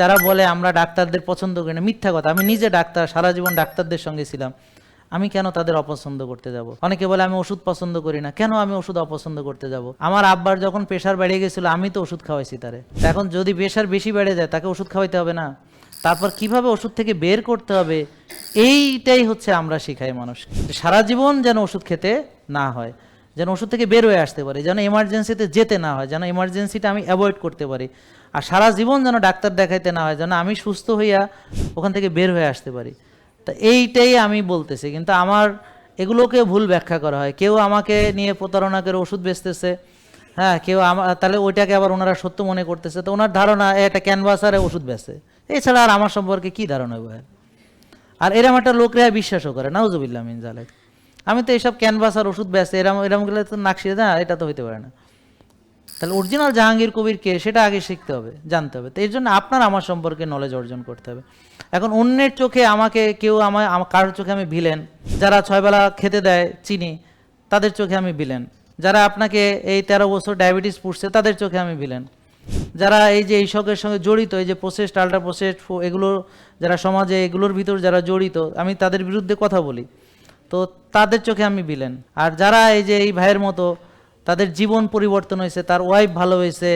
যারা বলে আমরা ডাক্তারদের পছন্দ করি না, মিথ্যা কথা। আমি নিজে ডাক্তার, সারা জীবন ডাক্তারদের সঙ্গে ছিলাম। আমি কেন তাদের অপছন্দ করতে যাব? অনেকে বলে, আমি ওষুধ পছন্দ করি না। কেন আমি ওষুধ অপছন্দ করতে যাব? আমার আব্বার যখন প্রেশার বেড়ে গেছিল, আমি তো ওষুধ খাওয়াইছি তারে। এখন যদি প্রেশার বেশি বেড়ে যায়, তাকে ওষুধ খাওয়াইতে হবে না। তারপর কীভাবে ওষুধ থেকে বের করতে হবে? এইটাই হচ্ছে আমরা শিখাই মানুষ সারা জীবন যেন ওষুধ খেতে না হয়। যেন ওষুধ থেকে বের হয়ে আসতে পারি, যেন এমার্জেন্সিতে যেতে না হয়, যেন এমার্জেন্সিটা আমি অ্যাভয়েড করতে পারি। আর সারা জীবন যেন ডাক্তার দেখাইতে না হয়, যেন আমি সুস্থ হইয়া ওখান থেকে বের হয়ে আসতে পারি। তা এইটাই আমি বলতেছি, কিন্তু আমার এগুলোকে ভুল ব্যাখ্যা করা হয়। কেউ আমাকে নিয়ে প্রতারণা করে ওষুধ বেচতেছে হ্যাঁ কেউ আমার তাহলে ওইটাকে আবার ওনারা সত্য মনে করতেছে, তো ওনার ধারণা একটা ক্যানভাসারে ওষুধ বেচে। এছাড়া আর আমার সম্পর্কে কি ধারণা হবে আর এরম একটা লোকরা বিশ্বাসও করে, নাউজুবিল্লাহ মিন জালেক আমি তো এইসব ক্যানভাস আর ওষুধ বেচে এরম এরম গেলে তো নাকশিয়ে না এটা তো হইতে পারে না। তাহলে অরিজিনাল জাহাঙ্গীর কবির কে, সেটা আগে শিখতে হবে, জানতে হবে। তো এই জন্য আপনার আমার সম্পর্কে নলেজ অর্জন করতে হবে। এখন অন্যের চোখে আমাকে কেউ আমার- কারোর চোখে আমি ভিলেন, যারা ছয়বেলা খেতে দেয় চিনি, তাদের চোখে আমি ভিলেন। যারা আপনাকে এই তেরো বছর ডায়াবেটিস পুষছে, তাদের চোখে আমি ভিলেন। যারা এই যে এইসবের সঙ্গে জড়িত, এই যে প্রসেসড আল্ট্রা প্রসেসড এগুলো, যারা সমাজে এগুলোর ভিতর যারা জড়িত, আমি তাদের বিরুদ্ধে কথা বলি। তো তাদের চোখে আমি বিলেন আর যারা এই যে এই ভাইয়ের মতো, তাদের জীবন পরিবর্তন হয়েছে, তার ওয়াইফ ভালো হয়েছে,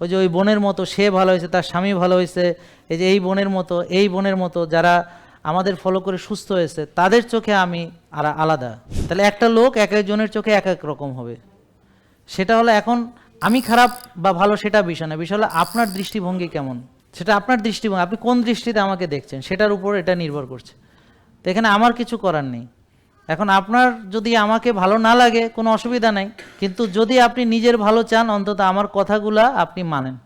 ওই যে ওই বোনের মতো, সে ভালো হয়েছে, তার স্বামী ভালো হয়েছে, এই যে এই বোনের মতো, এই বোনের মতো যারা আমাদের ফলো করে সুস্থ হয়েছে, তাদের চোখে আমি আর আলাদা। তাহলে একটা লোক এক একজনের চোখে এক এক রকম হবে। সেটা হলো এখন আমি খারাপ বা ভালো সেটা বিষয় না, বিষয় হলো আপনার দৃষ্টিভঙ্গি কেমন? সেটা আপনার দৃষ্টিভঙ্গি, আপনি কোন দৃষ্টিতে আমাকে দেখছেন, সেটার উপর এটা নির্ভর করছে। তো এখানে আমার কিছু করার নেই। এখন আপনার যদি আমাকে ভালো না লাগে, কোনো অসুবিধা নাই। কিন্তু যদি আপনি নিজের ভালো চান, অন্তত আমার কথাগুলা আপনি মানেন।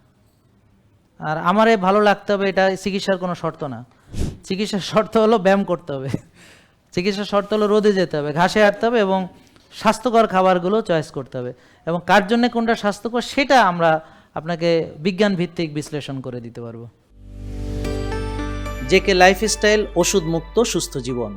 আর আমারে ভালো লাগতে হবে, এটা চিকিৎসার কোনো শর্ত না। চিকিৎসার শর্ত হলো ব্যায়াম করতে হবে। চিকিৎসার শর্ত হলো রোদে যেতে হবে, ঘাসে হাঁটতে হবে এবং স্বাস্থ্যকর খাবারগুলো চয়েস করতে হবে। এবং কার জন্য কোনটা স্বাস্থ্যকর, সেটা আমরা আপনাকে বিজ্ঞান ভিত্তিক বিশ্লেষণ করে দিতে পারব। জেকে লাইফস্টাইল ওষুধ মুক্ত সুস্থ জীবন।